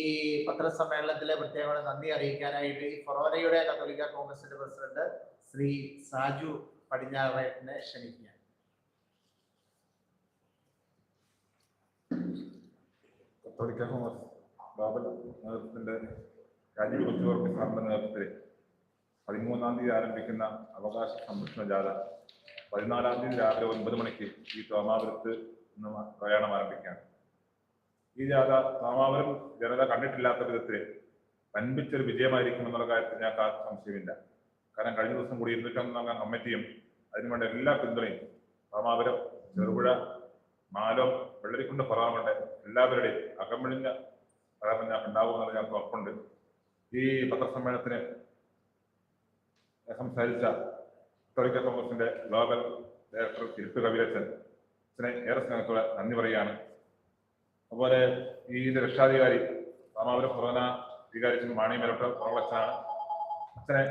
പത്രസമ്മേളനത്തിലെ പ്രത്യേകമായി നന്ദി അറിയിക്കാനായിട്ട് ഈ ഫൊറോനയുടെ കത്തോലിക്ക കോൺഗ്രസിന്റെ പ്രസിഡന്റ് ശ്രീ സാജു പടിഞ്ഞാറേറ്റിനെ ക്ഷണിക്കുക കത്തോലിക്ക കോൺഗ്രസ് ബാബൽ നേതൃത്വത്തിന്റെ രാജീവ് സാറിന്റെ നേതൃത്വത്തിൽ പതിമൂന്നാം തീയതി ആരംഭിക്കുന്ന അവകാശ സംരക്ഷണ ജാഥ പതിനാലാം തീയതി രാവിലെ ഒൻപത് മണിക്ക് ഈ തോമാപുരത്ത് പ്രയാണം ആരംഭിക്കുകയാണ്. ഈ ജാഥ തോമാപുരം ജനത കണ്ടിട്ടില്ലാത്ത വിധത്തിൽ വൻപിച്ചൊരു വിജയമായിരിക്കും എന്നുള്ള കാര്യത്തിൽ ഞാൻ സംശയമില്ല. കാരണം കഴിഞ്ഞ ദിവസം കൂടി ഇരുന്നൂറ്റൊന്നാം കമ്മിറ്റിയും അതിനുവേണ്ട എല്ലാ പിന്തുണയും തോമാപുരം ചെറുപുഴ മാലോ വെള്ളരിക്കുണ്ട് ഫറാമുണ്ട് എല്ലാവരുടെയും അകമഴിഞ്ഞ ഫലം ഞാൻ ഉണ്ടാവുമെന്നുള്ള ഞങ്ങൾക്ക് ഉറപ്പുണ്ട്. ഈ പത്രസമ്മേളനത്തിന് സംസാരിച്ച ഹിസ്റ്റോറിക്കൽ കോൺഗ്രസിന്റെ ഗ്ലോബൽ ഡയറക്ടർ തിരുത്തു കവിരച്ചൻ ഏറെ സ്നേഹത്തോടെ നന്ദി പറയുകയാണ്. അതുപോലെ ഈ രക്ഷാധികാരി രാമാപുരം പ്രധാന അധികാരി മാണി മേലോട്ട് കുറവച്ചനാണ് അച്ഛനെ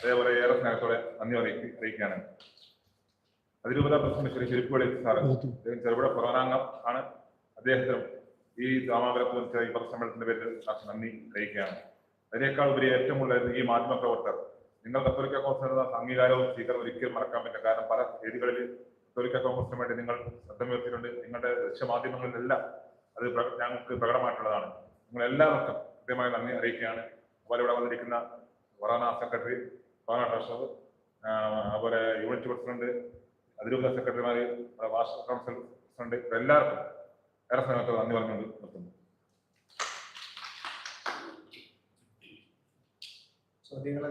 അതേപോലെ ഏറെ സ്നേഹത്തോടെ നന്ദി അറിയിക്കും അറിയിക്കുകയാണ്. അതിരൂപത പ്രസിഡന്റ് ശ്രീ ചെരുപ്പുകളി സാറ്. അദ്ദേഹം ചെറുപുഴ പ്രധാനാംഗം ആണ്. അദ്ദേഹത്തിനും ഈ ഈ പത്രസമ്മേളനത്തിന്റെ പേരിൽ നന്ദി അറിയിക്കുകയാണ്. അതിനേക്കാൾ ഉപരി ഏറ്റവും കൂടുതൽ ഈ മാധ്യമ പ്രവർത്തകർ. നിങ്ങൾ കത്തോലിക്ക കോൺഗ്രസ് എന്ന അംഗീകാരവും സ്വീകരണം ഒരിക്കലും മറക്കാൻ പറ്റില്ല. കാരണം പല വേദികളിൽ കത്തോലിക്ക കോൺഗ്രസിന് വേണ്ടി നിങ്ങൾ ശ്രദ്ധമുയർത്തിയിട്ടുണ്ട് നിങ്ങളുടെ ദൃശ്യമാധ്യമങ്ങളിലെല്ലാം അത് ഞങ്ങൾക്ക് പ്രകടമായിട്ടുള്ളതാണ്. നിങ്ങൾ എല്ലാവർക്കും കൃത്യമായി നന്ദി അറിയിക്കുകയാണ്. അതുപോലെ ഇവിടെ വന്നിരിക്കുന്ന വറാന സെക്രട്ടറി വറാന ട്രഷറർ അതുപോലെ യൂണിറ്റ് പ്രസിഡന്റ് അതിരൂപത സെക്രട്ടറിമാർ വാർഷിക കൗൺസിൽ പ്രസിഡന്റ് എല്ലാവർക്കും ഏറെ സമയത്ത് നന്ദി പറഞ്ഞുകൊണ്ട് നിർത്തുന്നു. ചോദ്യങ്ങൾ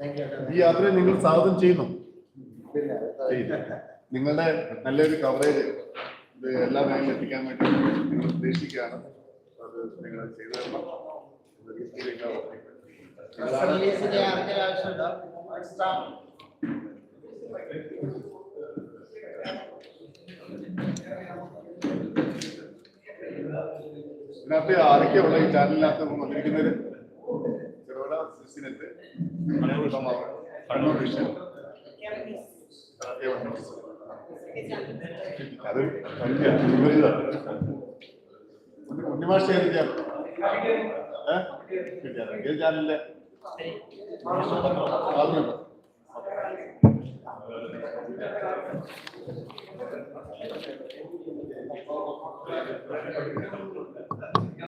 ഈ യാത്രയെ നിങ്ങൾ സ്വാഗതം ചെയ്യുന്നു. നിങ്ങളുടെ നല്ലൊരു കവറേജ് ഇത് എല്ലാ ബാങ്കിലും എത്തിക്കാൻ വേണ്ടി നിങ്ങൾ പ്രതീക്ഷിക്കുകയാണ് അത് നിങ്ങൾ ചെയ്തു ഇതിനകത്ത് ആരൊക്കെയുള്ള ഈ ചാനലിനകത്ത് വന്നിരിക്കുന്നത്? ചെറുപുഴ സിസിനത്ത് കണ്ണൂർ സമാപനം കണ്ണൂർ വിഷൻ അത് വലിയ വിപരീതമാണ്. ഉണ്ണി- ഉണ്ണിമാഷ ഏത് ചാനൽ ഏഹ് കിട്ടിയത് ഏത് ചാനലിലെ ആളുണ്ടോ